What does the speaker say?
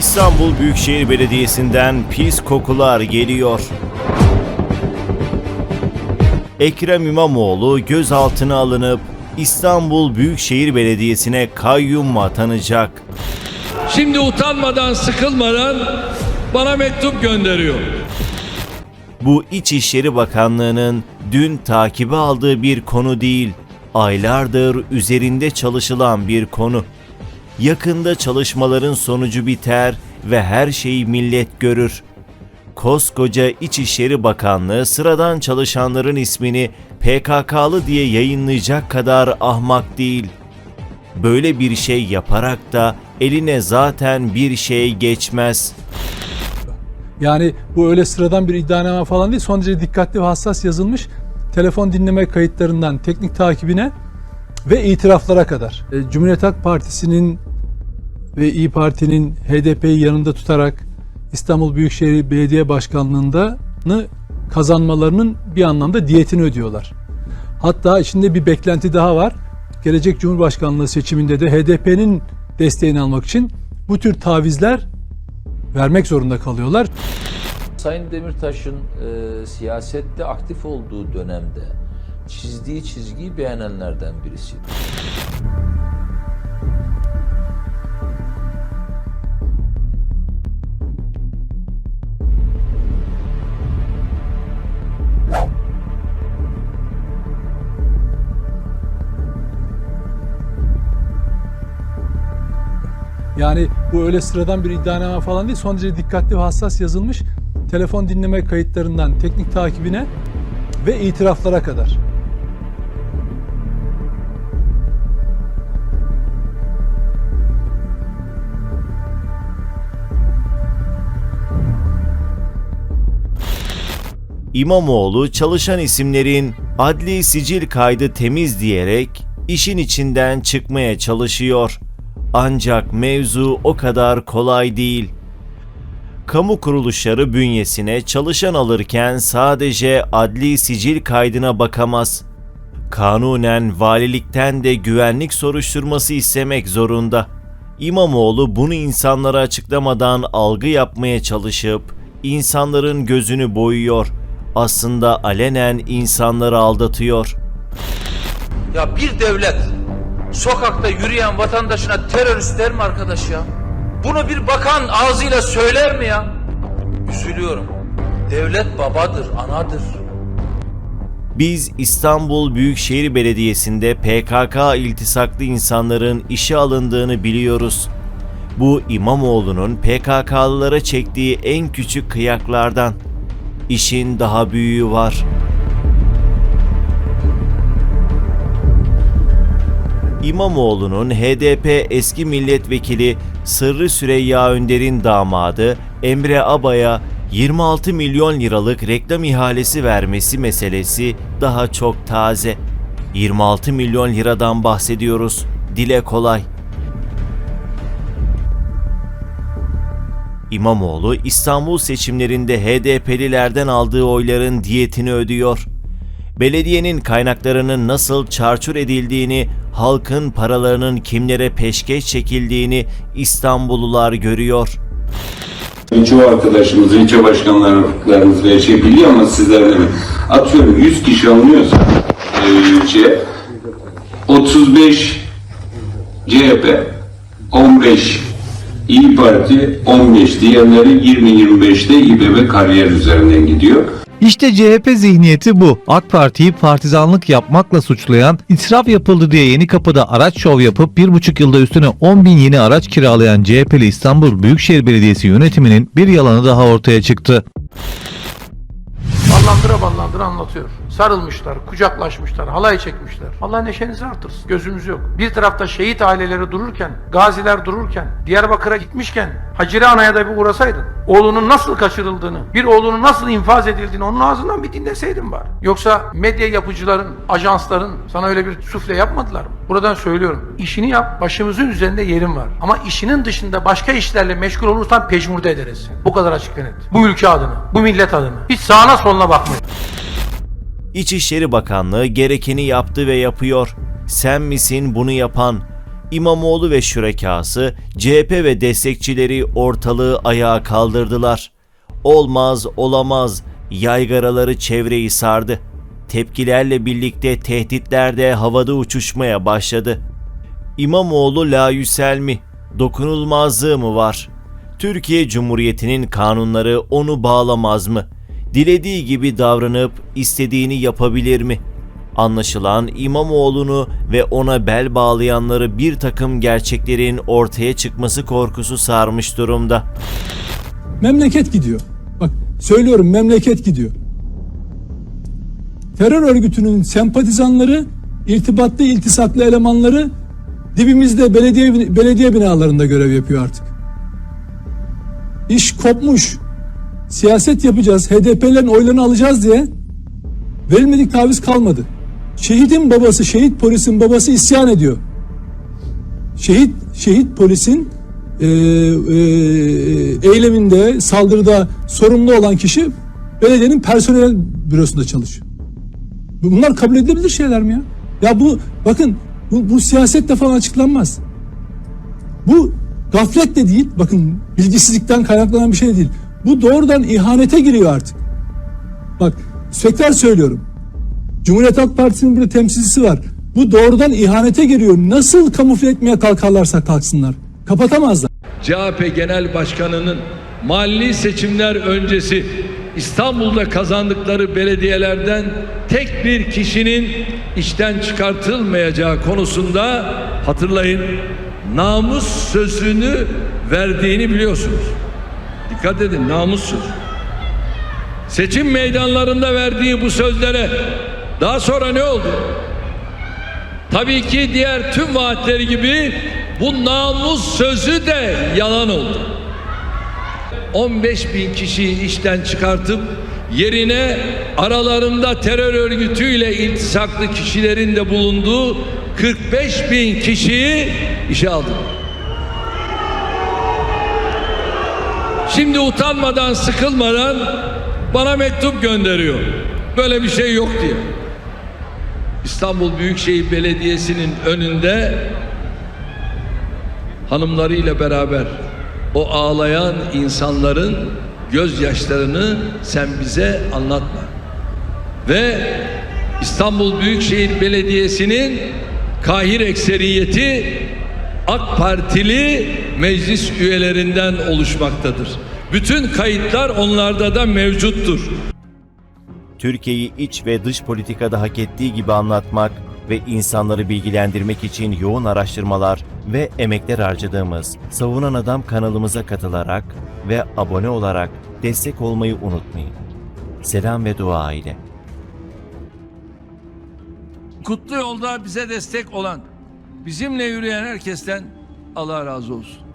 İstanbul Büyükşehir Belediyesi'nden pis kokular geliyor. Ekrem İmamoğlu gözaltına alınıp İstanbul Büyükşehir Belediyesi'ne kayyum atanacak. Şimdi utanmadan, sıkılmadan bana mektup gönderiyor. Bu İçişleri Bakanlığı'nın dün takibe aldığı bir konu değil, aylardır üzerinde çalışılan bir konu. Yakında çalışmaların sonucu biter ve her şeyi millet görür. Koskoca İçişleri Bakanlığı sıradan çalışanların ismini PKK'lı diye yayınlayacak kadar ahmak değil. Böyle bir şey yaparak da eline zaten bir şey geçmez.'' Yani bu öyle sıradan bir iddianame falan değil. Son derece dikkatli ve hassas yazılmış. Telefon dinleme kayıtlarından teknik takibine ve itiraflara kadar. E, Cumhuriyet Halk Partisi'nin ve İyi Parti'nin HDP'yi yanında tutarak İstanbul Büyükşehir Belediye Başkanlığı'nda kazanmalarının bir anlamda diyetini ödüyorlar. Hatta içinde bir beklenti daha var. Gelecek Cumhurbaşkanlığı seçiminde de HDP'nin desteğini almak için bu tür tavizler vermek zorunda kalıyorlar. Sayın Demirtaş'ın e, siyasette aktif olduğu dönemde çizdiği çizgiyi beğenenlerden birisiydi. Yani bu öyle sıradan bir iddianame falan değil. Son derece dikkatli ve hassas yazılmış. Telefon dinleme kayıtlarından teknik takibine ve itiraflara kadar. İmamoğlu çalışan isimlerin adli sicil kaydı temiz diyerek işin içinden çıkmaya çalışıyor. Ancak mevzu o kadar kolay değil. Kamu kuruluşları bünyesine çalışan alırken sadece adli sicil kaydına bakamaz. Kanunen valilikten de güvenlik soruşturması istemek zorunda. İmamoğlu bunu insanlara açıklamadan algı yapmaya çalışıp insanların gözünü boyuyor. Aslında alenen insanları aldatıyor. Ya bir devlet sokakta yürüyen vatandaşına terörist der mi arkadaş ya? Bunu bir bakan ağzıyla söyler mi ya? Üzülüyorum. Devlet babadır, anadır. Biz İstanbul Büyükşehir Belediyesi'nde PKK iltisaklı insanların işe alındığını biliyoruz. Bu İmamoğlu'nun PKK'lılara çektiği en küçük kıyaklardan. İşin daha büyüğü var. İmamoğlu'nun HDP eski milletvekili Sırrı Süreyya Önder'in damadı Emre Aba'ya 26 milyon liralık reklam ihalesi vermesi meselesi daha çok taze. 26 milyon liradan bahsediyoruz. Dile kolay. İmamoğlu İstanbul seçimlerinde HDP'lilerden aldığı oyların diyetini ödüyor. Belediyenin kaynaklarının nasıl çarçur edildiğini, halkın paralarının kimlere peşkeş çekildiğini İstanbullular görüyor. Çoğu arkadaşımız, ilçe başkanlarımız ve şey biliyor ama sizler de mi? Atıyorum 100 kişi alınıyorsa ilçe 35 CHP 15 İyi Parti 15 diğerleri 20-25'te İBB kariyer üzerinden gidiyor. İşte CHP zihniyeti bu. AK Parti'yi partizanlık yapmakla suçlayan, israf yapıldı diye yeni kapıda araç şov yapıp bir buçuk yılda üstüne 10 bin yeni araç kiralayan CHP'li İstanbul Büyükşehir Belediyesi yönetiminin bir yalanı daha ortaya çıktı. Ballandıra ballandıra anlatıyor. Sarılmışlar, kucaklaşmışlar, halay çekmişler. Allah neşenizi artırsın. Gözümüz yok. Bir tarafta şehit aileleri dururken, gaziler dururken, Diyarbakır'a gitmişken Hacire Ana'ya da bir uğrasaydın. Oğlunun nasıl kaçırıldığını, bir oğlunun nasıl infaz edildiğini onun ağzından bir dinleseydin bari. Yoksa medya yapıcıların, ajansların sana öyle bir sufle yapmadılar mı? Buradan söylüyorum. İşini yap, başımızın üzerinde yerin var. Ama işinin dışında başka işlerle meşgul olursan pecmurde ederiz. Bu kadar açık ve net. Bu ülke adına, bu millet adına. Hiç sağına soluna bakmayın. İçişleri Bakanlığı gerekeni yaptı ve yapıyor. Sen misin bunu yapan? İmamoğlu ve şürekası CHP ve destekçileri ortalığı ayağa kaldırdılar. Olmaz olamaz yaygaraları çevreyi sardı. Tepkilerle birlikte tehditler de havada uçuşmaya başladı. İmamoğlu layüsel mi? Dokunulmazlığı mı var? Türkiye Cumhuriyeti'nin kanunları onu bağlamaz mı? Dilediği gibi davranıp istediğini yapabilir mi? Anlaşılan İmamoğlu'nu ve ona bel bağlayanları bir takım gerçeklerin ortaya çıkması korkusu sarmış durumda. Memleket gidiyor. Bak söylüyorum memleket gidiyor. Terör örgütünün sempatizanları, irtibatlı iltisaklı elemanları dibimizde belediye belediye binalarında görev yapıyor artık. İş kopmuş. Siyaset yapacağız, HDP'lerin oylarını alacağız diye verilmedik taviz kalmadı. Şehidin babası, şehit polisin babası isyan ediyor. Şehit şehit polisin e, e, eyleminde, saldırıda sorumlu olan kişi belediyenin personel bürosunda çalışıyor. Bunlar kabul edilebilir şeyler mi ya? Ya bu bakın bu, bu siyasetle falan açıklanmaz. Bu gaflet de değil, bakın bilgisizlikten kaynaklanan bir şey değil. Bu doğrudan ihanete giriyor artık. Bak tekrar söylüyorum. Cumhuriyet Halk Partisi'nin burada temsilcisi var. Bu doğrudan ihanete giriyor. Nasıl kamufle etmeye kalkarlarsa kalksınlar. Kapatamazlar. CHP Genel Başkanı'nın mahalli seçimler öncesi İstanbul'da kazandıkları belediyelerden tek bir kişinin işten çıkartılmayacağı konusunda hatırlayın namus sözünü verdiğini biliyorsunuz. Dikkat edin namus sözü. Seçim meydanlarında verdiği bu sözlere daha sonra ne oldu? Tabii ki diğer tüm vaatleri gibi bu namus sözü de yalan oldu. 15 bin kişiyi işten çıkartıp yerine aralarında terör örgütüyle iltisaklı kişilerin de bulunduğu 45 bin kişiyi işe aldı. Şimdi utanmadan, sıkılmadan bana mektup gönderiyor. Böyle bir şey yok diye. İstanbul Büyükşehir Belediyesi'nin önünde hanımlarıyla beraber o ağlayan insanların gözyaşlarını sen bize anlatma. Ve İstanbul Büyükşehir Belediyesi'nin kahir ekseriyeti AK Partili meclis üyelerinden oluşmaktadır. Bütün kayıtlar onlarda da mevcuttur. Türkiye'yi iç ve dış politikada hak ettiği gibi anlatmak ve insanları bilgilendirmek için yoğun araştırmalar ve emekler harcadığımız Savunan Adam kanalımıza katılarak ve abone olarak destek olmayı unutmayın. Selam ve dua ile. Kutlu yolda bize destek olan, bizimle yürüyen herkesten Allah razı olsun.